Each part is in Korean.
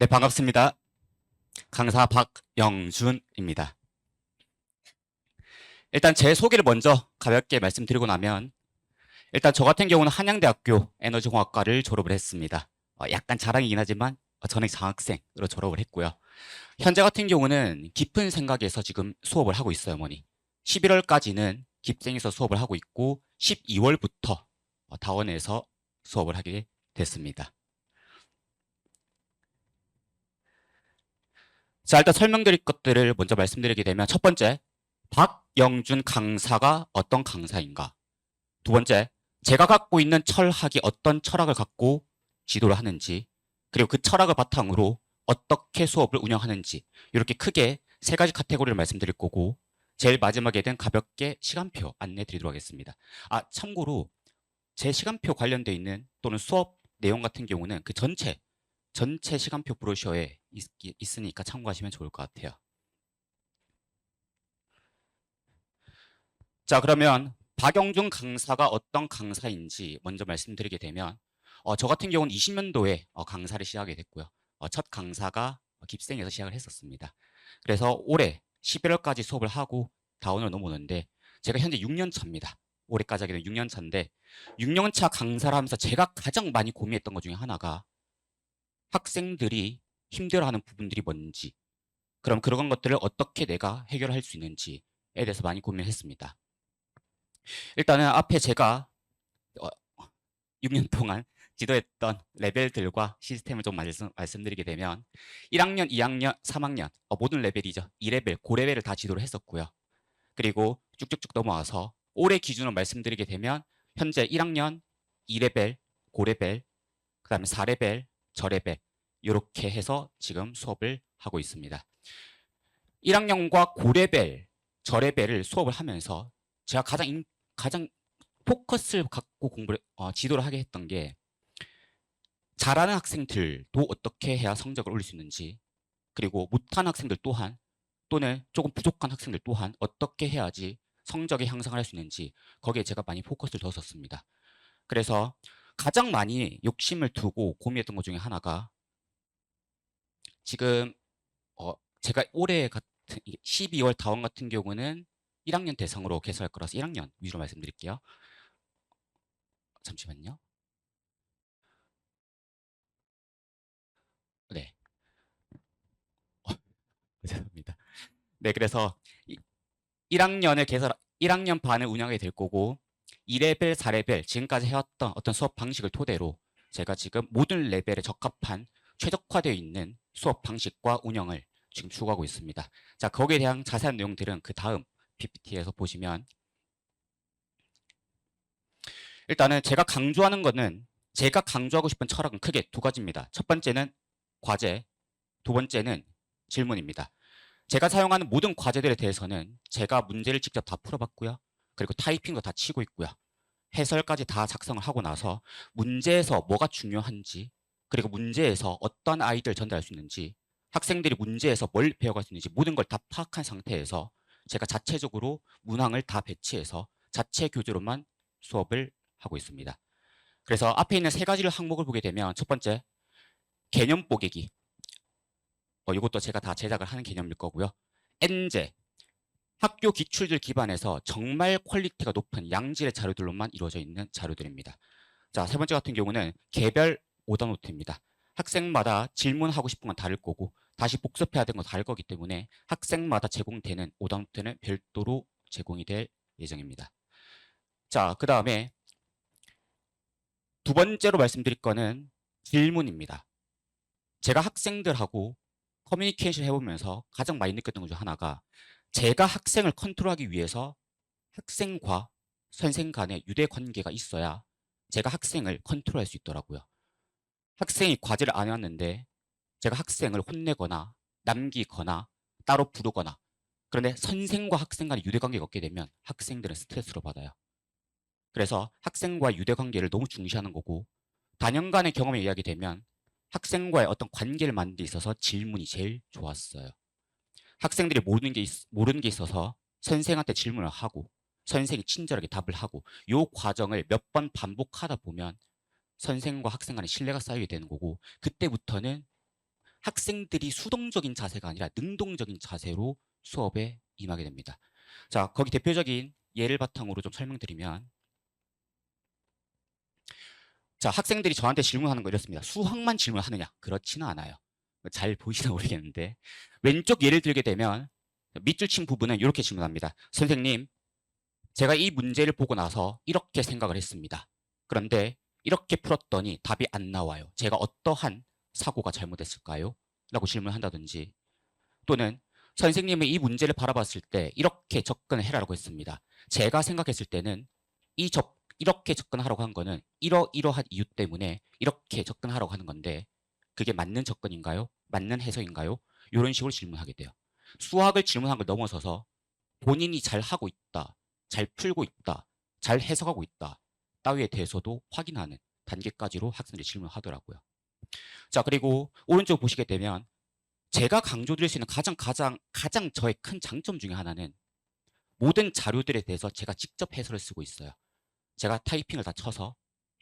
네, 반갑습니다. 강사 박영준입니다. 일단 제 소개를 먼저 가볍게 말씀드리고 나면 일단 저 같은 경우는 한양대학교 에너지공학과를 졸업을 했습니다. 어, 약간 자랑이긴 하지만 어, 저는 장학생으로 졸업을 했고요. 현재 같은 경우는 깊은 생각에서 지금 수업을 하고 있어요, 어머니. 11월까지는 깊생에서 수업을 하고 있고 12월부터 어, 다원에서 수업을 하게 됐습니다. 자, 일단 설명드릴 것들을 먼저 말씀드리게 되면 첫 번째, 박영준 강사가 어떤 강사인가? 두 번째, 제가 갖고 있는 철학이 어떤 철학을 갖고 지도를 하는지, 그리고 그 철학을 바탕으로 어떻게 수업을 운영하는지, 이렇게 크게 세 가지 카테고리를 말씀드릴 거고, 제일 마지막에는 가볍게 시간표 안내 드리도록 하겠습니다. 아, 참고로 제 시간표 관련돼 있는 또는 수업 내용 같은 경우는 그 전체 전체 시간표 브로셔에 있, 있으니까 참고하시면 좋을 것 같아요. 자, 그러면 박영준 강사가 어떤 강사인지 먼저 말씀드리게 되면 어, 저 같은 경우는 20년도에 어, 강사를 시작하게 됐고요. 어, 첫 강사가 어, 깁생에서 시작을 했었습니다. 그래서 올해 11월까지 수업을 하고 다운을 넘어오는데 제가 현재 6년 차입니다. 올해까지 하게 되면 6년 차인데 6년 차 강사를 하면서 제가 가장 많이 고민했던 것 중에 하나가 학생들이 힘들어하는 부분들이 뭔지, 그럼 그런 것들을 어떻게 내가 해결할 수 있는지에 대해서 많이 고민했습니다. 일단은 앞에 제가 어, 6년 동안 지도했던 레벨들과 시스템을 좀 말씀, 말씀드리게 되면 1학년, 2학년, 3학년 어, 모든 레벨이죠. 2레벨, 고레벨을 다 지도를 했었고요. 그리고 쭉쭉쭉 넘어와서 올해 기준으로 말씀드리게 되면 현재 1학년, 2레벨, 고레벨, 그 다음에 4레벨, 저레벨 이렇게 해서 지금 수업을 하고 있습니다. 1학년과 고레벨, 저레벨을 수업을 하면서 제가 가장 인- 가장 포커스를 갖고 공부를 어, 지도를 하게 했던 게 잘하는 학생들도 어떻게 해야 성적을 올릴 수 있는지 그리고 못하는 학생들 또한 또는 조금 부족한 학생들 또한 어떻게 해야지 성적의 향상을 할 수 있는지 거기에 제가 많이 포커스를 뒀었습니다. 그래서 가장 많이 욕심을 두고 고민했던 것 중에 하나가 지금 어 제가 올해 같은 12월 다원 같은 경우는 1학년 대상으로 개설할 거라서 1학년 위주로 말씀드릴게요. 잠시만요. 네. 어, 죄송합니다. 네, 그래서 1학년을 개설 1학년 반을 운영하게 될 거고 2레벨, 4레벨 지금까지 해왔던 어떤 수업 방식을 토대로 제가 지금 모든 레벨에 적합한 최적화되어 있는 수업 방식과 운영을 지금 추구하고 있습니다. 자, 거기에 대한 자세한 내용들은 그 다음 PPT에서 보시면 일단은 제가 강조하는 거는 제가 강조하고 싶은 철학은 크게 두 가지입니다. 첫 번째는 과제, 두 번째는 질문입니다. 제가 사용하는 모든 과제들에 대해서는 제가 문제를 직접 다 풀어봤고요. 그리고 타이핑도 다 치고 있고요. 해설까지 다 작성을 하고 나서 문제에서 뭐가 중요한지 그리고 문제에서 어떤 아이디어를 전달할 수 있는지 학생들이 문제에서 뭘 배워갈 수 있는지 모든 걸 다 파악한 상태에서 제가 자체적으로 문항을 다 배치해서 자체 교재로만 수업을 하고 있습니다. 그래서 앞에 있는 세 가지를 항목을 보게 되면 첫 번째 개념 뽀개기 어, 이것도 제가 다 제작을 하는 개념일 거고요. 엔제 학교 기출들 기반해서 정말 퀄리티가 높은 양질의 자료들로만 이루어져 있는 자료들입니다. 자, 세 번째 같은 경우는 개별 오더노트입니다. 학생마다 질문하고 싶은 건 다를 거고 다시 복습해야 되는 건 다를 거기 때문에 학생마다 제공되는 오더노트는 별도로 제공이 될 예정입니다. 자, 그 다음에 두 번째로 말씀드릴 거는 질문입니다. 제가 학생들하고 커뮤니케이션 해보면서 가장 많이 느꼈던 것 중 하나가 제가 학생을 컨트롤하기 위해서 학생과 선생 간의 유대 관계가 있어야 제가 학생을 컨트롤할 수 있더라고요. 학생이 과제를 안 해왔는데 제가 학생을 혼내거나 남기거나 따로 부르거나 그런데 선생과 학생 간의 유대 관계가 없게 되면 학생들은 스트레스를 받아요. 그래서 학생과의 유대 관계를 너무 중시하는 거고 단연간의 경험에 이야기 되면 학생과의 어떤 관계를 만드는 데 있어서 질문이 제일 좋았어요. 학생들이 모르는 게, 있, 모르는 게 있어서 선생한테 질문을 하고 선생이 친절하게 답을 하고 요 과정을 몇 번 반복하다 보면 선생과 학생 간의 신뢰가 쌓이게 되는 거고 그때부터는 학생들이 수동적인 자세가 아니라 능동적인 자세로 수업에 임하게 됩니다. 자, 거기 대표적인 예를 바탕으로 좀 설명드리면 자, 학생들이 저한테 질문하는 거 이렇습니다. 수학만 질문하느냐? 그렇지는 않아요. 잘 보이시나 모르겠는데 왼쪽 예를 들게 되면 밑줄 친 부분은 이렇게 질문합니다. 선생님, 제가 이 문제를 보고 나서 이렇게 생각을 했습니다. 그런데 이렇게 풀었더니 답이 안 나와요. 제가 어떠한 사고가 잘못했을까요? 라고 질문한다든지 또는 선생님은 이 문제를 바라봤을 때 이렇게 접근을 해라라고 했습니다. 제가 생각했을 때는 이 접, 이렇게 접근하라고 한 거는 이러이러한 이유 때문에 이렇게 접근하라고 하는 건데 그게 맞는 접근인가요? 맞는 해석인가요? 이런 식으로 질문하게 돼요. 수학을 질문한 걸 넘어서서 본인이 잘 하고 있다, 잘 풀고 있다, 잘 해석하고 있다 따위에 대해서도 확인하는 단계까지로 학생들이 질문하더라고요. 자 그리고 오른쪽 보시게 되면 제가 강조드릴 수 있는 가장 가장 가장 저의 큰 장점 중에 하나는 모든 자료들에 대해서 제가 직접 해설을 쓰고 있어요. 제가 타이핑을 다 쳐서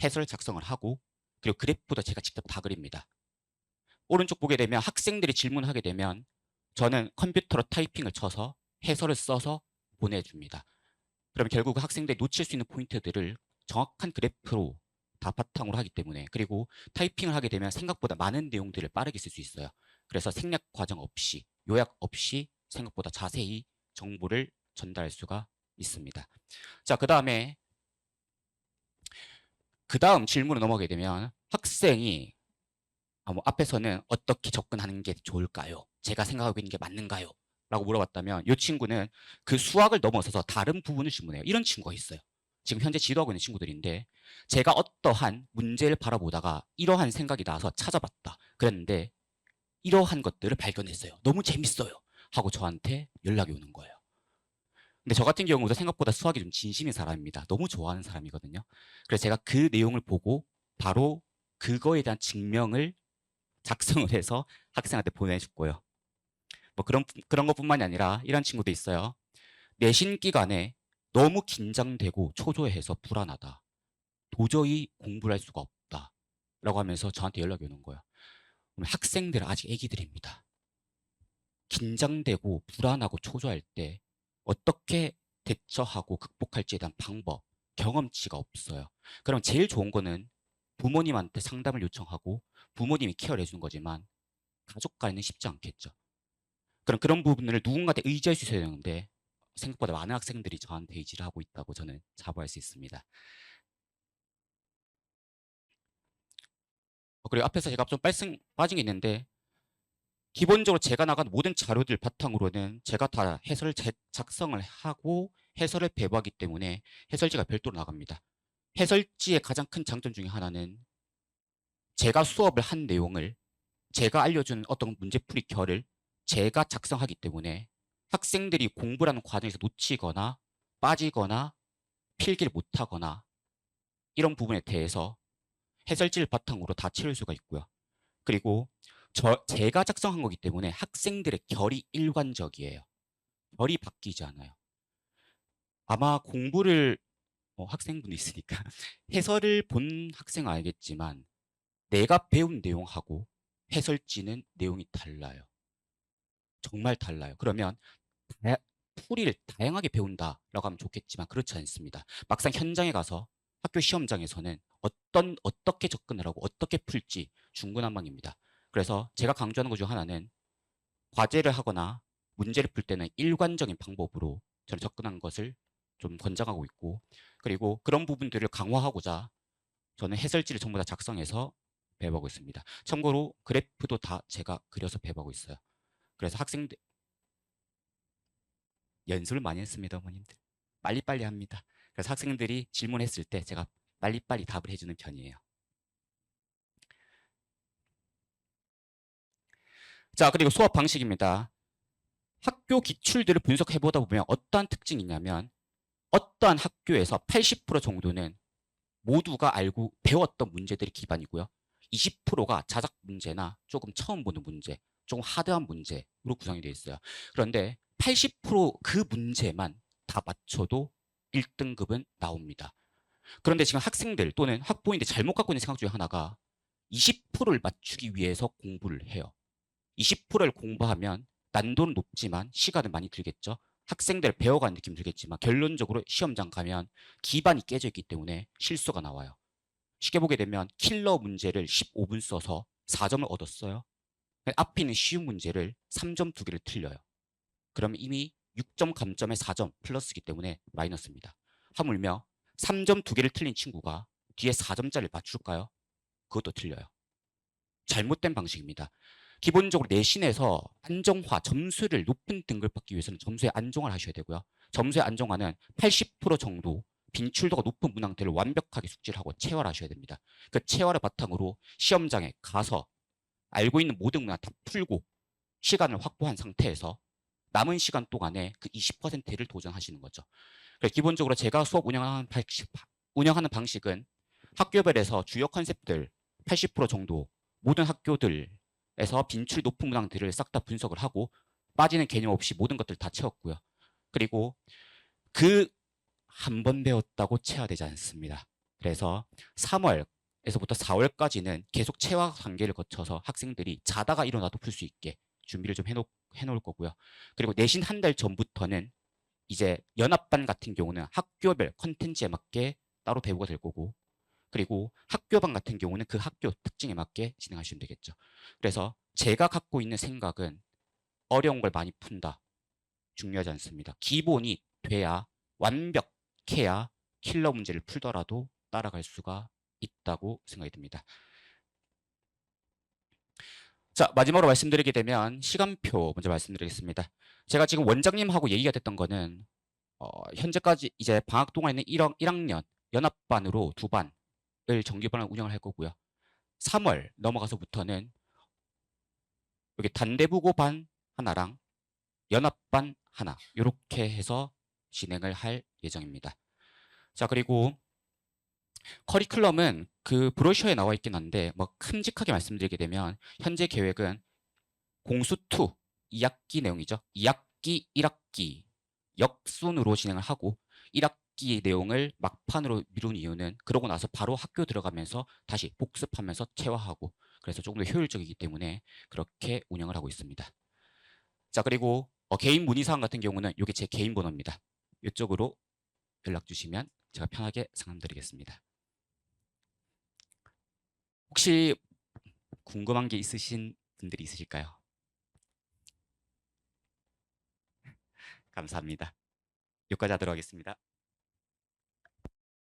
해설 작성을 하고 그리고 그래프도 제가 직접 다 그립니다. 오른쪽 보게 되면 학생들이 질문하게 되면 저는 컴퓨터로 타이핑을 쳐서 해설을 써서 보내줍니다. 그러면 결국 그 학생들이 놓칠 수 있는 포인트들을 정확한 그래프로 다 바탕으로 하기 때문에 그리고 타이핑을 하게 되면 생각보다 많은 내용들을 빠르게 쓸 수 있어요. 그래서 생략 과정 없이 요약 없이 생각보다 자세히 정보를 전달할 수가 있습니다. 자, 그 다음에 그 다음 질문으로 넘어가게 되면 학생이 아, 뭐 앞에서는 어떻게 접근하는 게 좋을까요? 제가 생각하고 있는 게 맞는가요? 라고 물어봤다면 이 친구는 그 수학을 넘어서서 다른 부분을 질문해요. 이런 친구가 있어요. 지금 현재 지도하고 있는 친구들인데 제가 어떠한 문제를 바라보다가 이러한 생각이 나서 찾아봤다. 그랬는데 이러한 것들을 발견했어요. 너무 재밌어요. 하고 저한테 연락이 오는 거예요. 근데 저 같은 경우도 생각보다 수학이 좀 진심인 사람입니다. 너무 좋아하는 사람이거든요. 그래서 제가 그 내용을 보고 바로 그거에 대한 증명을 작성을 해서 학생한테 보내줬고요. 뭐 그런 그런 것뿐만이 아니라 이런 친구도 있어요. 내신 기간에 너무 긴장되고 초조해서 불안하다. 도저히 공부를 할 수가 없다. 라고 하면서 저한테 연락이 오는 거예요. 학생들 아직 애기들입니다. 긴장되고 불안하고 초조할 때 어떻게 대처하고 극복할지에 대한 방법, 경험치가 없어요. 그럼 제일 좋은 거는 부모님한테 상담을 요청하고 부모님이 케어를 해주는 거지만 가족 간에는 쉽지 않겠죠. 그럼 그런 부분을 누군가한테 의지할 수 있어야 되는데 생각보다 많은 학생들이 저한테 의지를 하고 있다고 저는 자부할 수 있습니다. 어, 그리고 앞에서 제가 좀 빠진, 게 있는데 기본적으로 제가 나간 모든 자료들 바탕으로는 제가 다 해설을 제- 작성을 하고 해설을 배부하기 때문에 해설지가 별도로 나갑니다. 해설지의 가장 큰 장점 중에 하나는 제가 수업을 한 내용을 제가 알려준 어떤 문제풀이 결을 제가 작성하기 때문에 학생들이 공부라는 과정에서 놓치거나 빠지거나 필기를 못하거나 이런 부분에 대해서 해설지를 바탕으로 다 채울 수가 있고요. 그리고 저 제가 작성한 거기 때문에 학생들의 결이 일관적이에요. 결이 바뀌지 않아요. 아마 공부를 어, 학생분이 있으니까 해설을 본 학생은 알겠지만 내가 배운 내용하고 해설지는 내용이 달라요. 정말 달라요. 그러면 다- 풀이를 다양하게 배운다라고 하면 좋겠지만 그렇지 않습니다. 막상 현장에 가서 학교 시험장에서는 어떤 어떻게 접근을 하고 어떻게 풀지 중구난방입니다. 그래서 제가 강조하는 것 중 하나는 과제를 하거나 문제를 풀 때는 일관적인 방법으로 저는 접근하는 것을 좀 권장하고 있고 그리고 그런 부분들을 강화하고자 저는 해설지를 전부 다 작성해서 배우고 있습니다. 참고로 그래프도 다 제가 그려서 배우고 있어요. 그래서 학생들 연습을 많이 했습니다, 어머님들. 빨리빨리 합니다. 그래서 학생들이 질문했을 때 제가 빨리빨리 답을 해주는 편이에요. 자, 그리고 수업 방식입니다. 학교 기출들을 분석해 보다 보면 어떠한 특징이 있냐면 어떠한 학교에서 80% 정도는 모두가 알고 배웠던 문제들이 기반이고요. 20%가 자작 문제나 조금 처음 보는 문제, 조금 하드한 문제로 구성이 되어 있어요. 그런데 80%그 문제만 다 맞춰도 1등급은 나옵니다. 그런데 지금 학생들 또는 학부모인들 잘못 갖고 있는 생각 중에 하나가 20%를 맞추기 위해서 공부를 해요. 20%를 공부하면 난도는 높지만 시간은 많이 들겠죠. 학생들 배워가는 느낌 들겠지만 결론적으로 시험장 가면 기반이 깨져 있기 때문에 실수가 나와요. 쉽게 보게 되면 킬러 문제를 15분 써서 4점을 얻었어요. 앞에 있는 쉬운 문제를 3점 두 개를 틀려요. 그러면 이미 6점 감점에 4점 플러스이기 때문에 마이너스입니다. 하물며 3점 두 개를 틀린 친구가 뒤에 4점짜리를 맞출까요? 그것도 틀려요. 잘못된 방식입니다. 기본적으로 내신에서 안정화, 점수를 높은 등급 받기 위해서는 점수에 안정화를 하셔야 되고요. 점수의 안정화는 80% 정도 빈출도가 높은 문항들을 완벽하게 숙지를 하고 체화를 하셔야 됩니다. 그 체화를 바탕으로 시험장에 가서 알고 있는 모든 문항 다 풀고 시간을 확보한 상태에서 남은 시간 동안에 그 20%를 도전하시는 거죠. 그래서 기본적으로 제가 수업 운영하는 방식, 운영하는 방식은 학교별에서 주요 컨셉들 80% 정도 모든 학교들 에서 빈출 높은 문항들을 싹 다 분석을 하고 빠지는 개념 없이 모든 것들 다 채웠고요. 그리고 그 한 번 배웠다고 체화되지 않습니다. 그래서 3월에서부터 4월까지는 계속 체화 단계를 거쳐서 학생들이 자다가 일어나도 풀 수 있게 준비를 좀 해놓, 해놓을 거고요. 그리고 내신 한 달 전부터는 이제 연합반 같은 경우는 학교별 컨텐츠에 맞게 따로 배우가 될 거고 그리고 학교반 같은 경우는 그 학교 특징에 맞게 진행하시면 되겠죠. 그래서 제가 갖고 있는 생각은 어려운 걸 많이 푼다. 중요하지 않습니다. 기본이 돼야 완벽해야 킬러 문제를 풀더라도 따라갈 수가 있다고 생각이 듭니다. 자, 마지막으로 말씀드리게 되면 시간표 먼저 말씀드리겠습니다. 제가 지금 원장님하고 얘기가 됐던 거는 어, 현재까지 이제 방학 동안에는 1학, 1학년 연합반으로 두 반을 정규반을 운영을 할 거고요. 3월 넘어가서부터는 여기 단대부고 반 하나랑 연합반 하나 이렇게 해서 진행을 할 예정입니다. 자 그리고 커리큘럼은 그 브로셔에 나와 있긴 한데 뭐 큼직하게 말씀드리게 되면 현재 계획은 공수2 2학기 내용이죠. 2학기 1학기 역순으로 진행을 하고 1학 기 내용을 막판으로 미룬 이유는 그러고 나서 바로 학교 들어가면서 다시 복습하면서 체화하고 그래서 조금 더 효율적이기 때문에 그렇게 운영을 하고 있습니다. 자 그리고 어, 개인 문의사항 같은 경우는 이게 제 개인 번호입니다. 이쪽으로 연락 주시면 제가 편하게 상담드리겠습니다. 혹시 궁금한 게 있으신 분들이 있으실까요? 감사합니다. 여기까지 하도록 하겠습니다.